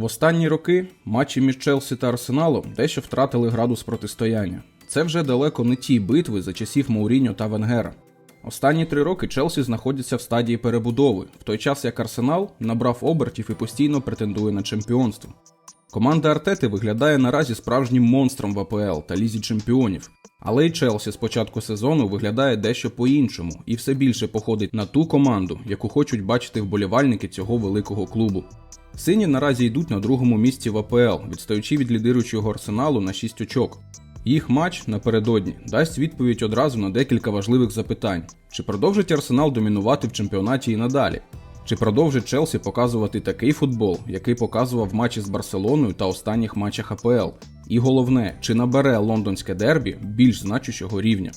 В останні роки матчі між Челсі та Арсеналом дещо втратили градус протистояння. Це вже далеко не ті битви за часів Мауріньо та Венгера. Останні три роки Челсі знаходиться в стадії перебудови, в той час як Арсенал набрав обертів і постійно претендує на чемпіонство. Команда Артети виглядає наразі справжнім монстром в АПЛ та лізі чемпіонів. Але й Челсі з початку сезону виглядає дещо по-іншому і все більше походить на ту команду, яку хочуть бачити вболівальники цього великого клубу. Сині наразі йдуть на другому місці в АПЛ, відстаючи від лідируючого арсеналу на 6 очок. Їх матч напередодні дасть відповідь одразу на декілька важливих запитань: чи продовжить Арсенал домінувати в чемпіонаті і надалі? Чи продовжить Челсі показувати такий футбол, який показував матчі з Барселоною та останніх матчах АПЛ? І головне, чи набере лондонське дербі більш значущого рівня?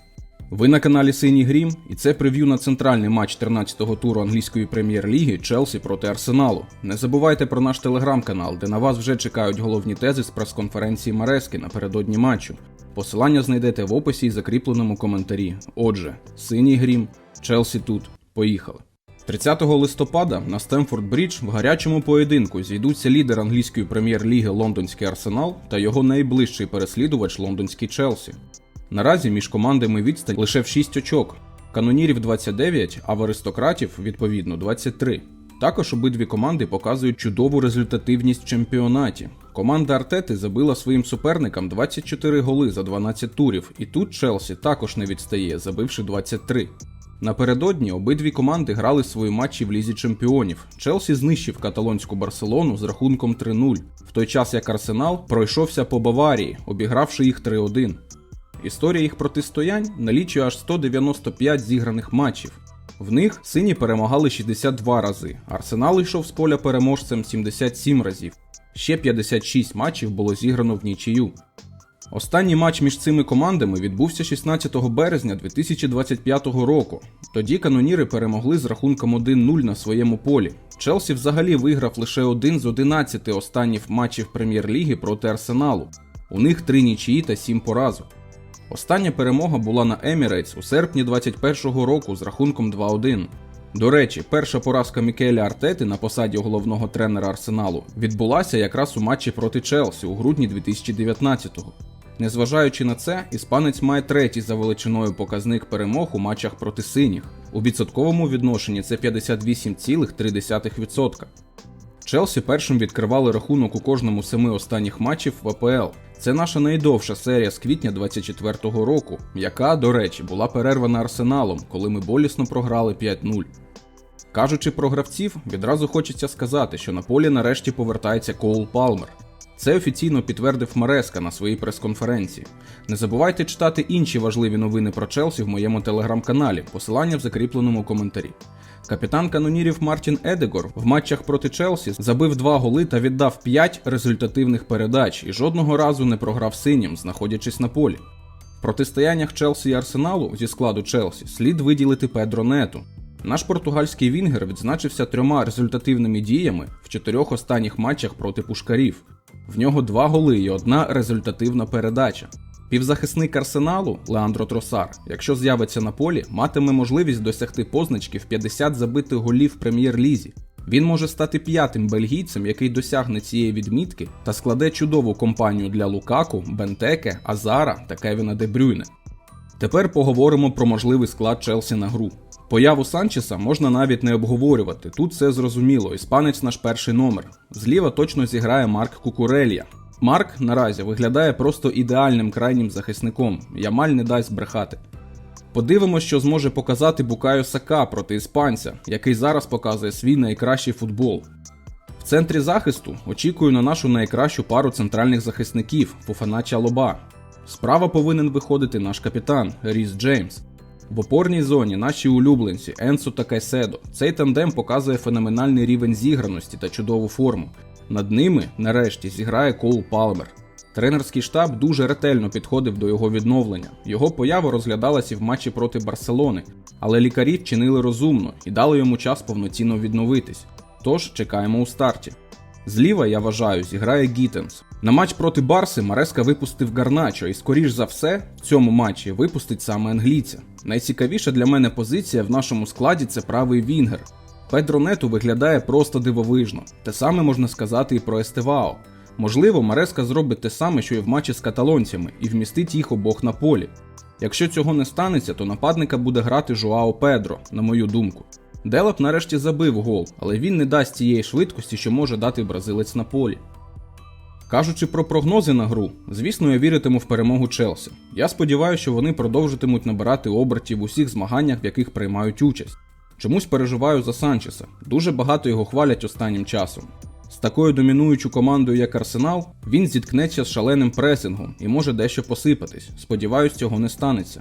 Ви на каналі Синій Грім, і це прев'ю на центральний матч 13-го туру англійської прем'єр-ліги Челсі проти Арсеналу. Не забувайте про наш телеграм-канал, де на вас вже чекають головні тези з прес-конференції Марески напередодні матчу. Посилання знайдете в описі і закріпленому коментарі. Отже, синій грім, Челсі тут. Поїхали. 30 листопада на Стемфорд Брідж в гарячому поєдинку зійдуться лідер англійської прем'єр-ліги Лондонський Арсенал та його найближчий переслідувач Лондонський Челсі. Наразі між командами відстань лише в 6 очок. Канонірів 29, а в аристократів відповідно 23. Також обидві команди показують чудову результативність в чемпіонаті. Команда Артети забила своїм суперникам 24 голи за 12 турів, і тут Челсі також не відстає, забивши 23. Напередодні обидві команди грали свої матчі в лізі чемпіонів. Челсі знищив каталонську Барселону з рахунком 3-0, в той час як Арсенал пройшовся по Баварії, обігравши їх 3-1. Історія їх протистоянь налічує аж 195 зіграних матчів. В них сині перемагали 62 рази, Арсенал йшов з поля переможцем 77 разів. Ще 56 матчів було зіграно в нічию. Останній матч між цими командами відбувся 16 березня 2025 року. Тоді каноніри перемогли з рахунком 1-0 на своєму полі. Челсі взагалі виграв лише один з 11 останніх матчів прем'єр-ліги проти Арсеналу. У них три нічиї та 7 поразок. Остання перемога була на Емірейтс у серпні 2021 року з рахунком 2-1. До речі, перша поразка Мікеля Артети на посаді головного тренера Арсеналу відбулася якраз у матчі проти Челсі у грудні 2019-го. Незважаючи на це, іспанець має третій за величиною показник перемог у матчах проти синіх. У відсотковому відношенні це 58,3%. Челсі першим відкривали рахунок у кожному семи останніх матчів в АПЛ. Це наша найдовша серія з квітня 24-го року, яка, до речі, була перервана арсеналом, коли ми болісно програли 5-0. Кажучи про гравців, відразу хочеться сказати, що на полі нарешті повертається Коул Палмер. Це офіційно підтвердив Мареска на своїй прес-конференції. Не забувайте читати інші важливі новини про Челсі в моєму телеграм-каналі, посилання в закріпленому коментарі. Капітан канонірів Мартін Едегор в матчах проти Челсі забив два голи та віддав 5 результативних передач і жодного разу не програв синім, знаходячись на полі. В протистояннях Челсі і Арсеналу зі складу Челсі слід виділити Педро Нету. Наш португальський Вінгер відзначився трьома результативними діями в чотирьох останніх матчах проти пушкарів. В нього два голи і одна результативна передача. Півзахисник арсеналу Леандро Тросар, якщо з'явиться на полі, матиме можливість досягти позначки в 50 забитих голів в прем'єр-лізі. Він може стати п'ятим бельгійцем, який досягне цієї відмітки та складе чудову компанію для Лукаку, Бентеке, Азара та Кевіна Де Брюйне. Тепер поговоримо про можливий склад Челсі на гру. Появу Санчеса можна навіть не обговорювати. Тут все зрозуміло. Іспанець наш перший номер. Зліва точно зіграє Марк Кукурелья. Марк наразі виглядає просто ідеальним крайнім захисником. Ямаль не дасть брехати. Подивимось, що зможе показати Букайо Сака проти іспанця, який зараз показує свій найкращий футбол. В центрі захисту очікую на нашу найкращу пару центральних захисників Фуфанача Лоба. Справа повинен виходити наш капітан Ріс Джеймс. В опорній зоні наші улюбленці Енсо та Кайседо. Цей тандем показує феноменальний рівень зіграності та чудову форму. Над ними, нарешті, зіграє Коул Палмер. Тренерський штаб дуже ретельно підходив до його відновлення. Його поява розглядалася в матчі проти Барселони, але лікарі вчинили розумно і дали йому час повноцінно відновитись. Тож чекаємо у старті. Зліва, я вважаю, зіграє Гітенс. На матч проти Барси Мареска випустив Гарначо і, скоріш за все, в цьому матчі випустить саме англійця. Найцікавіша для мене позиція в нашому складі це правий Вінгер. Педро Нету виглядає просто дивовижно. Те саме можна сказати і про Естевао. Можливо, Мареска зробить те саме, що і в матчі з каталонцями, і вмістить їх обох на полі. Якщо цього не станеться, то нападника буде грати Жуао Педро, на мою думку. Делап нарешті забив гол, але він не дасть тієї швидкості, що може дати бразилець на полі. Кажучи про прогнози на гру, звісно, я віритиму в перемогу Челсі. Я сподіваюся, що вони продовжитимуть набирати обертів в усіх змаганнях, в яких приймають участь. Чомусь переживаю за Санчеса. Дуже багато його хвалять останнім часом. З такою домінуючою командою, як Арсенал, він зіткнеться з шаленим пресингом і може дещо посипатись. Сподіваюсь, цього не станеться.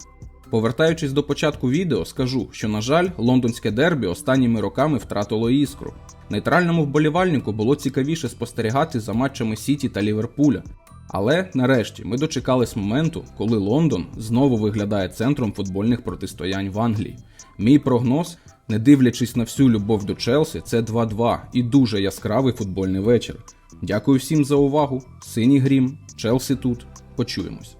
Повертаючись до початку відео, скажу, що, на жаль, лондонське дербі останніми роками втратило іскру. Нейтральному вболівальнику було цікавіше спостерігати за матчами Сіті та Ліверпуля. Але нарешті ми дочекались моменту, коли Лондон знову виглядає центром футбольних протистоянь в Англії. Мій прогноз, не дивлячись на всю любов до Челсі, це 2-2 і дуже яскравий футбольний вечір. Дякую всім за увагу. Синій грім, Челсі тут. Почуємось.